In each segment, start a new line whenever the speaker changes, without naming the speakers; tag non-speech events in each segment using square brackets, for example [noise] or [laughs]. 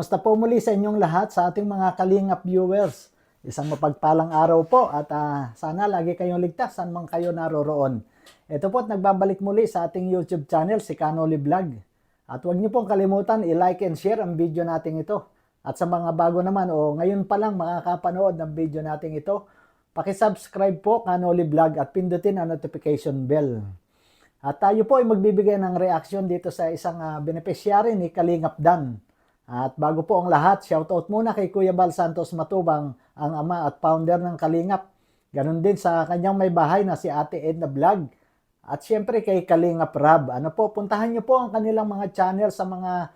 Kumusta po muli sa inyong lahat sa ating mga kalingap viewers? Isang mapagpalang araw po at ah, sana lagi kayong ligtas saan man kayo naroroon. Ito po at nagbabalik muli sa ating YouTube channel, si Canoli Vlog. At huwag niyo pong kalimutan i-like and share ang video natin ito. At sa mga bago naman o ngayon pa lang makakapanood ng video natin ito, pakisubscribe po Canoli Vlog at pindutin ang notification bell. At tayo po ay magbibigay ng reaksyon dito sa isang ah, beneficiary ni Kalingap Dan. At bago po ang lahat, shoutout muna kay Kuya Bal Santos Matubang, ang ama at founder ng Kalingap. Ganon din sa kanyang may bahay na si Ate Edna Vlog. At syempre kay Kalingap Rab. Ano po, puntahan niyo po ang kanilang mga channel sa mga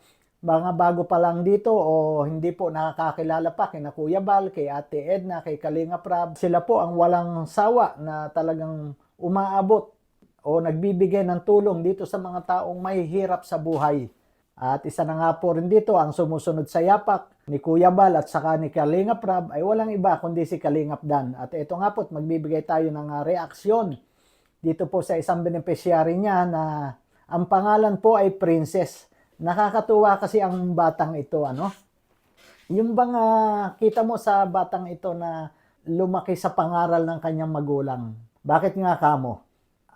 mga bago pa lang dito o hindi po nakakakilala pa kina Kuya Bal, kay Ate Edna, kay Kalingap Rab. Sila po ang walang sawa na talagang umaabot o nagbibigay ng tulong dito sa mga taong mahihirap sa buhay. At isa na nga po rin dito ang sumusunod sa yapak ni Kuya Bal at saka ni Kalingap Rab ay walang iba kundi si Kalingap Dan. At ito nga po, magbibigay tayo ng ah, reaksyon dito po sa isang beneficiary niya na ang pangalan po ay Princess. Nakakatuwa kasi ang batang ito, ano? Yung bang ah, kita mo sa batang ito na lumaki sa pangaral ng kanyang magulang. Bakit nga kamo?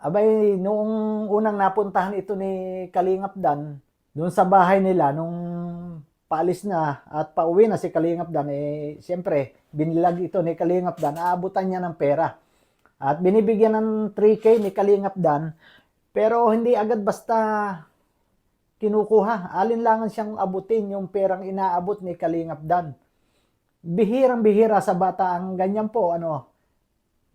Abay, noong unang napuntahan ito ni Kalingap Dan, doon sa bahay nila, nung paalis na at pauwi na si Kalingap Dan, eh, siyempre, binilag ito ni Kalingap Dan, aabutan niya ng pera. At binibigyan ng 3K ni Kalingap Dan, pero hindi agad basta kinukuha. Alinlangan siyang abutin yung perang inaabot ni Kalingap Dan. Bihirang-bihira sa bata ang ganyan po, ano,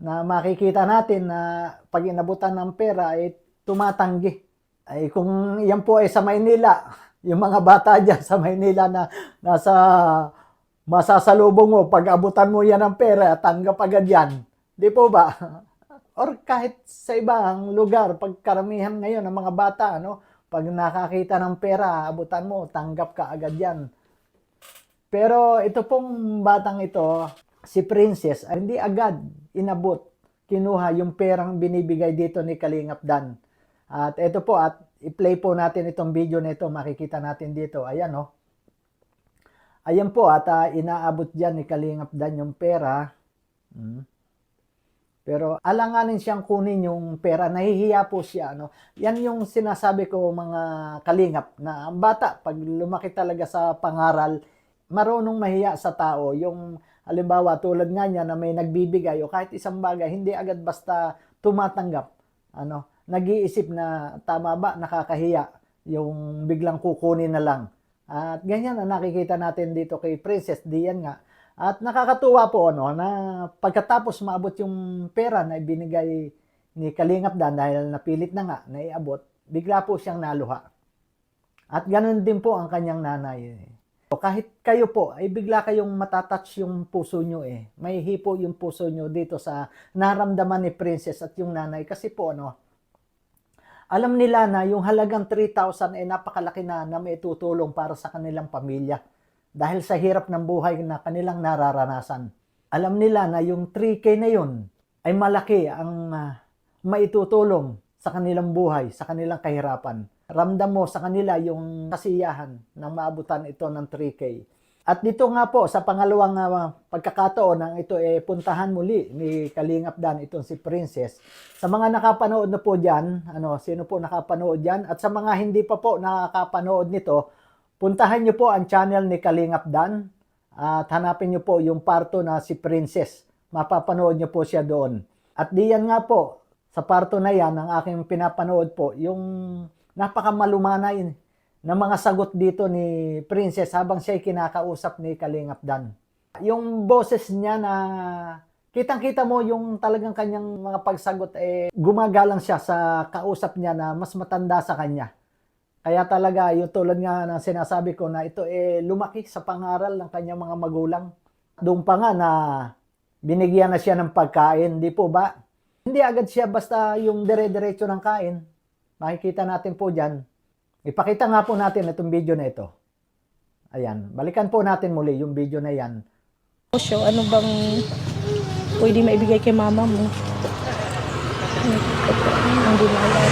na makikita natin na pag inabutan ng pera ay tumatanggi. Ay kung yan po ay sa Maynila, [laughs] yung mga bata dyan sa Maynila na nasa masasalubong mo, pag abutan mo yan ng pera, tanggap agad yan. Di po ba? [laughs] Or kahit sa ibang lugar, pag karamihan ngayon ng mga bata, ano, pag nakakita ng pera, abutan mo, tanggap ka agad yan. Pero ito pong batang ito, si Princess, hindi agad inabot, kinuha yung perang binibigay dito ni Kalingap Dan. At ito po, at i-play po natin itong video nito, makikita natin dito. Ayan, oh. Ayan po, at ah, inaabot dyan ni Kalingap Dan yung pera. Hmm. Pero alanganin siyang kunin yung pera, nahihiya po siya. Ano? Yan yung sinasabi ko mga kalingap, na ang bata, pag lumaki talaga sa pangaral, marunong mahiya sa tao. Yung halimbawa tulad nga niya na may nagbibigay o kahit isang bagay, hindi agad basta tumatanggap. Ano, nag-iisip na tama ba, nakakahiya, yung biglang kukunin na lang. At ganyan ang nakikita natin dito kay Princess Dian nga. At nakakatuwa po ano, na pagkatapos maabot yung pera na ibinigay ni Kalingap Dan dahil napilit na nga na iabot, bigla po siyang naluha. At ganun din po ang kanyang nanay. So, kahit kayo po, ay bigla kayong matatouch yung puso nyo eh. May hipo yung puso nyo dito sa naramdaman ni Princess at yung nanay. Kasi po ano, alam nila na yung halagang 3,000 ay napakalaki na na may tutulong para sa kanilang pamilya. Dahil sa hirap ng buhay na kanilang nararanasan. Alam nila na yung 3K na yun ay malaki ang ah, maitutulong sa kanilang buhay, sa kanilang kahirapan. Ramdam mo sa kanila yung kasiyahan na maabutan ito ng 3K. At dito nga po sa pangalawang ah, pagkakataon nang ito eh puntahan muli ni Kalingap Dan itong si Princess. Sa mga nakapanood na po diyan, ano, sino po nakapanood diyan at sa mga hindi pa po nakakapanood nito, puntahan niyo po ang channel ni Kalingap Dan at hanapin niyo po yung parto na si Princess. Mapapanood niyo po siya doon. At diyan nga po, sa parto na yan, ang aking pinapanood po, yung napakamalumanay na mga sagot dito ni Princess habang siya'y kinakausap ni Kalingap Dan. Yung boses niya na kitang-kita mo yung talagang kanyang mga pagsagot eh gumagalang siya sa kausap niya na mas matanda sa kanya. Kaya talaga yung tulad nga ng sinasabi ko na ito eh lumaki sa pangaral ng kanyang mga magulang. Doon pa nga na binigyan na siya ng pagkain, di po ba? Hindi agad siya basta yung dire-diretso ng kain. Makikita natin po dyan. Ipakita nga po natin itong video na ito. Ayan, balikan po natin muli yung video na yan.
Show, ano bang pwede maibigay kay mama mo? Hindi mo alam.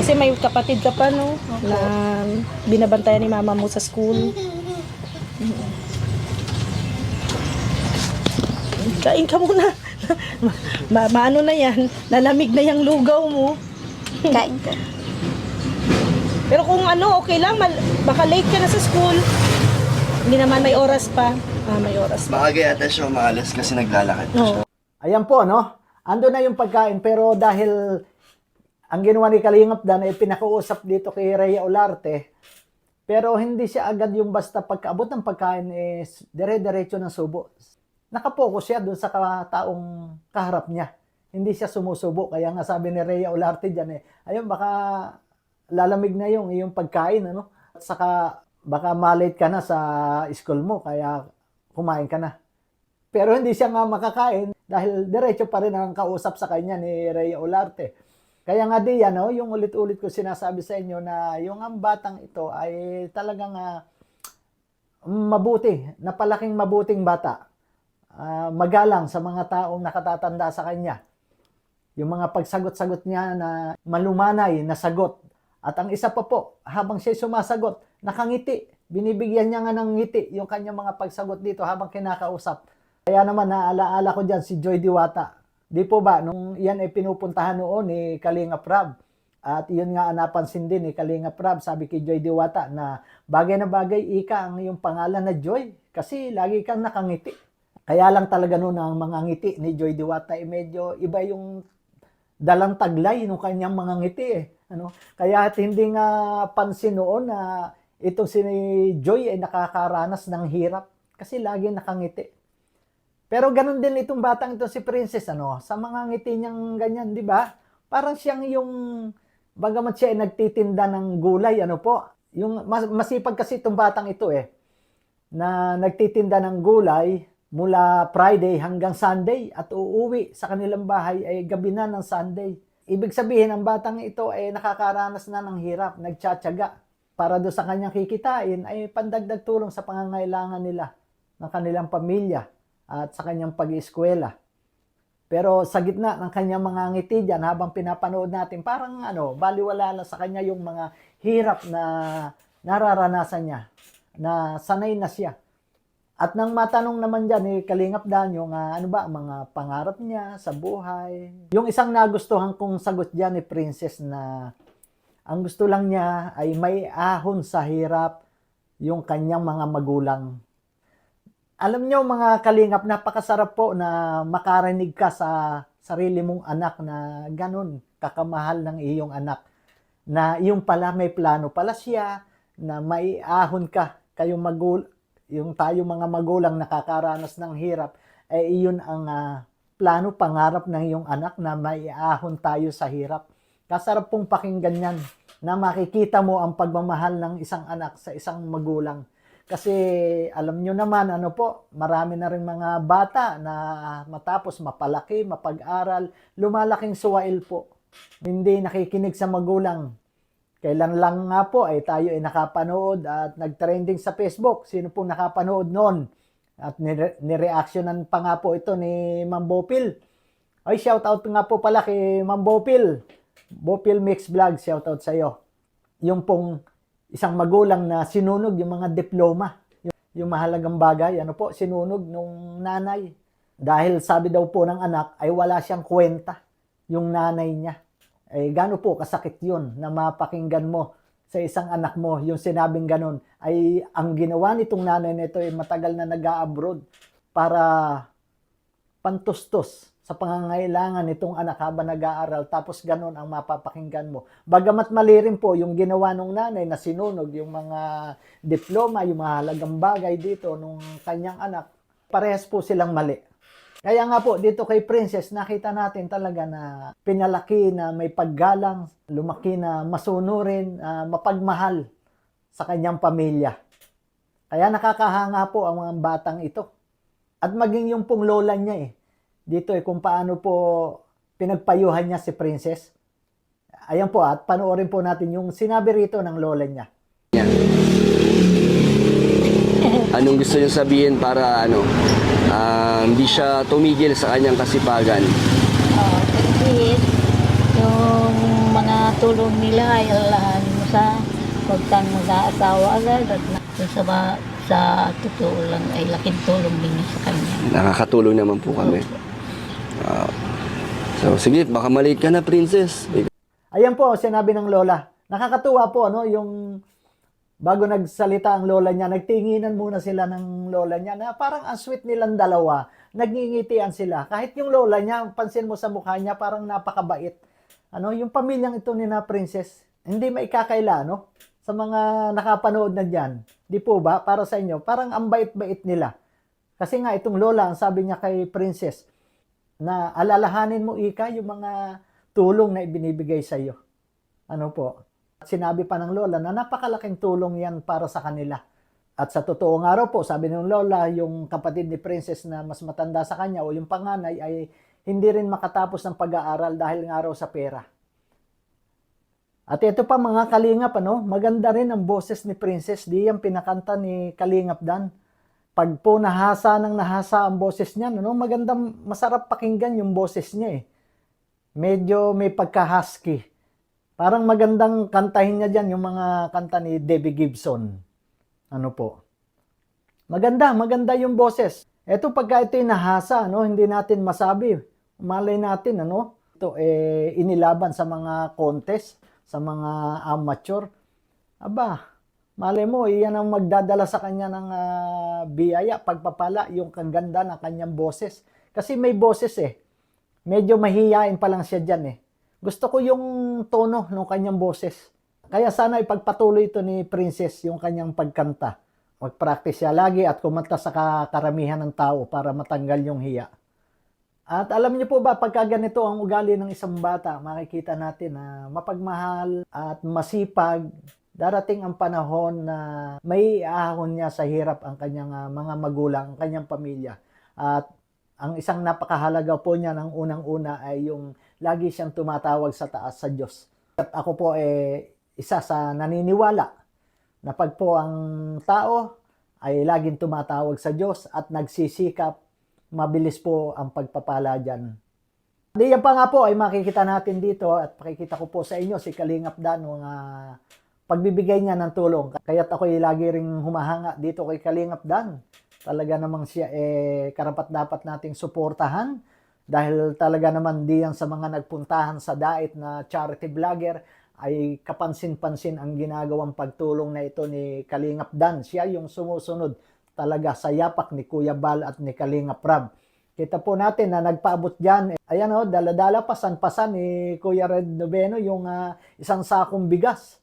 Kasi may kapatid ka pa, no? Na binabantayan ni mama mo sa school. Kain ka muna. [laughs] ma maano na yan, nalamig na yung lugaw mo.
Kain ka.
Pero kung ano, okay lang, mal- baka late ka na sa school. Hindi naman may oras pa. Ah, may oras pa.
Maaga yata siya umalis kasi naglalakad pa siya.
Ayan po, no? Ando na yung pagkain, pero dahil ang ginawa ni Kalingap Dan ay pinakausap dito kay Rhea Olarte, pero hindi siya agad yung basta pagkaabot ng pagkain is dire-diretso ng subo. Nakapokus siya dun sa taong kaharap niya. Hindi siya sumusubo. Kaya nga sabi ni Rhea Olarte dyan eh, ayun baka lalamig na yung iyong pagkain, ano? At saka baka malate ka na sa school mo, kaya kumain ka na. Pero hindi siya nga makakain dahil diretso pa rin ang kausap sa kanya ni Rhea Olarte. Kaya nga di yan, no, yung ulit-ulit ko sinasabi sa inyo na yung ang batang ito ay talagang ah, mabuti, napalaking mabuting bata. Ah, magalang sa mga taong nakatatanda sa kanya. Yung mga pagsagot-sagot niya na malumanay na sagot. At ang isa pa po, habang siya sumasagot, nakangiti. Binibigyan niya nga ng ngiti yung kanyang mga pagsagot dito habang kinakausap. Kaya naman naalaala ko dyan si Joy Diwata. Di po ba, nung yan ay pinupuntahan noon ni Kalinga Prab. At yun nga napansin din ni Kalinga Prab, sabi kay Joy Diwata na bagay na bagay ika ang iyong pangalan na Joy kasi lagi kang nakangiti. Kaya lang talaga noon ang mga ngiti ni Joy Diwata ay medyo iba yung dalang taglay ng kanyang mga ngiti eh. Ano? Kaya at hindi nga pansin noon na itong si Joy ay nakakaranas ng hirap kasi lagi nakangiti. Pero ganun din itong batang ito si Princess ano, sa mga ngiti niyang ganyan, 'di ba? Parang siyang yung bagamat siya ay nagtitinda ng gulay, ano po? Yung mas, masipag kasi itong batang ito eh na nagtitinda ng gulay mula Friday hanggang Sunday at uuwi sa kanilang bahay ay gabi na ng Sunday. Ibig sabihin, ang batang ito ay nakakaranas na ng hirap, nagtsatsaga para do sa kanyang kikitain ay pandagdag tulong sa pangangailangan nila ng kanilang pamilya at sa kanyang pag-eskwela. Pero sa gitna ng kanyang mga ngiti dyan, habang pinapanood natin, parang ano, baliwala lang sa kanya yung mga hirap na nararanasan niya, na sanay na siya. At nang matanong naman dyan ni Kalingap Dan yung ah, ano ba, mga pangarap niya sa buhay. Yung isang nagustuhan kong sagot dyan ni Princess na ang gusto lang niya ay may ahon sa hirap yung kanyang mga magulang. Alam niyo mga kalingap, napakasarap po na makarinig ka sa sarili mong anak na ganun, kakamahal ng iyong anak. Na yung pala may plano pala siya, na maiahon ka, kayong magul yung tayo mga magulang nakakaranas ng hirap, ay iyon ang ah, plano, pangarap ng iyong anak na maiahon tayo sa hirap. Kasarap pong pakinggan yan na makikita mo ang pagmamahal ng isang anak sa isang magulang. Kasi alam nyo naman, ano po, marami na rin mga bata na matapos mapalaki, mapag-aral, lumalaking suwail po. Hindi nakikinig sa magulang. Kailan lang nga po ay tayo ay nakapanood at nag-trending sa Facebook. Sino pong nakapanood noon? At nire- nireactionan pa nga po ito ni Ma'am Bopil. Ay, shoutout nga po pala kay Ma'am Bopil. Bopil Mix Vlog, shoutout sa iyo. Yung pong isang magulang na sinunog yung mga diploma. Yung mahalagang bagay, ano po, sinunog nung nanay. Dahil sabi daw po ng anak ay wala siyang kwenta yung nanay niya. Eh, gano po kasakit yun na mapakinggan mo sa isang anak mo, yung sinabing ganun, ay ang ginawa nitong nanay nito ay matagal na nag-abroad para pantustos sa pangangailangan nitong anak habang nag-aaral tapos ganun ang mapapakinggan mo. Bagamat mali rin po yung ginawa ng nanay na sinunog yung mga diploma, yung mga halagang bagay dito nung kanyang anak, parehas po silang mali. Kaya nga po, dito kay Princess, nakita natin talaga na pinalaki na may paggalang, lumaki na masunurin, ah, mapagmahal sa kanyang pamilya. Kaya nakakahanga po ang mga batang ito. At maging yung pong lola niya eh. Dito eh, kung paano po pinagpayuhan niya si Princess. Ayan po at panoorin po natin yung sinabi rito ng lola niya.
Anong gusto niyo sabihin para ano, ah, hindi siya tumigil sa kanyang kasipagan?
Oh, kasi yung mga tulong nila ay alahan mo sa huwag kang mag-aasawa agad at sa, ba- sa totoo lang ay laking tulong din niya sa kanya.
Nakakatulong naman po kami. Ah, so, sige, baka malate ka na, princess.
Ayan po, sinabi ng lola. Nakakatuwa po, ano, yung bago nagsalita ang lola niya, nagtinginan muna sila ng lola niya na parang ang sweet nilang dalawa. Nagngingitian sila. Kahit yung lola niya, pansin mo sa mukha niya, parang napakabait. Ano, yung pamilyang ito ni na princess, hindi maikakaila, no? Sa mga nakapanood na dyan. Di po ba? Para sa inyo, parang ang bait-bait nila. Kasi nga, itong lola, ang sabi niya kay princess, na alalahanin mo, Ika, yung mga tulong na ibinibigay sa iyo. Ano po? Sinabi pa ng lola na napakalaking tulong yan para sa kanila. At sa totoong araw po, sabi ng lola, yung kapatid ni Princess na mas matanda sa kanya o yung panganay ay hindi rin makatapos ng pag-aaral dahil nga raw sa pera. At ito pa mga kalingap, ano, maganda rin ang boses ni Princess. Di yan pinakanta ni Kalingap Dan. Pag po nahasa ng nahasa ang boses niya, ano, magandang, masarap pakinggan yung boses niya eh. Medyo may pagka-husky. Parang magandang kantahin niya dyan yung mga kanta ni Debbie Gibson. Ano po. Maganda, maganda yung boses. Ito pagka ito'y nahasa, no, hindi natin masabi. Malay natin, ano, ito eh, inilaban sa mga contest, sa mga amateur. Aba, malay mo, iyan ang magdadala sa kanya ng ah, biyaya, pagpapala, yung kaganda ng kanyang boses. Kasi may boses eh. Medyo mahihain pa lang siya dyan eh. Gusto ko yung tono ng kanyang boses. Kaya sana ipagpatuloy ito ni Princess yung kanyang pagkanta. Mag-practice siya lagi at kumanta sa karamihan ng tao para matanggal yung hiya. At alam niyo po ba, pagka ganito ang ugali ng isang bata, makikita natin na mapagmahal at masipag, darating ang panahon na may ahon niya sa hirap ang kanyang ah, mga magulang, ang kanyang pamilya. At ang isang napakahalaga po niya ng unang-una ay yung lagi siyang tumatawag sa taas sa Diyos. At ako po eh, isa sa naniniwala na pag po ang tao ay laging tumatawag sa Diyos at nagsisikap, mabilis po ang pagpapala dyan. Di yan pa nga po ay makikita natin dito at pakikita ko po sa inyo si Kalingap Dan ng ah, pagbibigay niya ng tulong. Kaya't ako ay lagi ring humahanga dito kay Kalingap Dan. Talaga namang siya eh karapat dapat nating suportahan dahil talaga naman diyan sa mga nagpuntahan sa dait na charity vlogger ay kapansin-pansin ang ginagawang pagtulong na ito ni Kalingap Dan. Siya yung sumusunod talaga sa yapak ni Kuya Bal at ni Kalingap Rab. Kita po natin na nagpaabot dyan. Ayan o, dala-dala pasan-pasan ni Kuya Red Noveno yung ah, isang sakong bigas.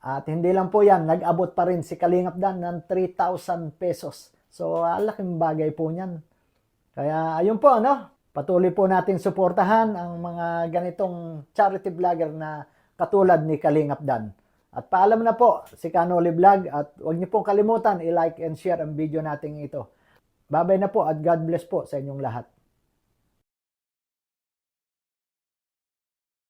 At hindi lang po yan, nag-abot pa rin si Kalingap Dan ng 3,000 pesos. So, ah, laking bagay po niyan. Kaya, ayun po, ano? Patuloy po nating suportahan ang mga ganitong charity vlogger na katulad ni Kalingap Dan. At paalam na po si Kanoli Vlog at huwag niyo pong kalimutan i-like and share ang video nating ito. Babay na po at God bless po sa inyong lahat.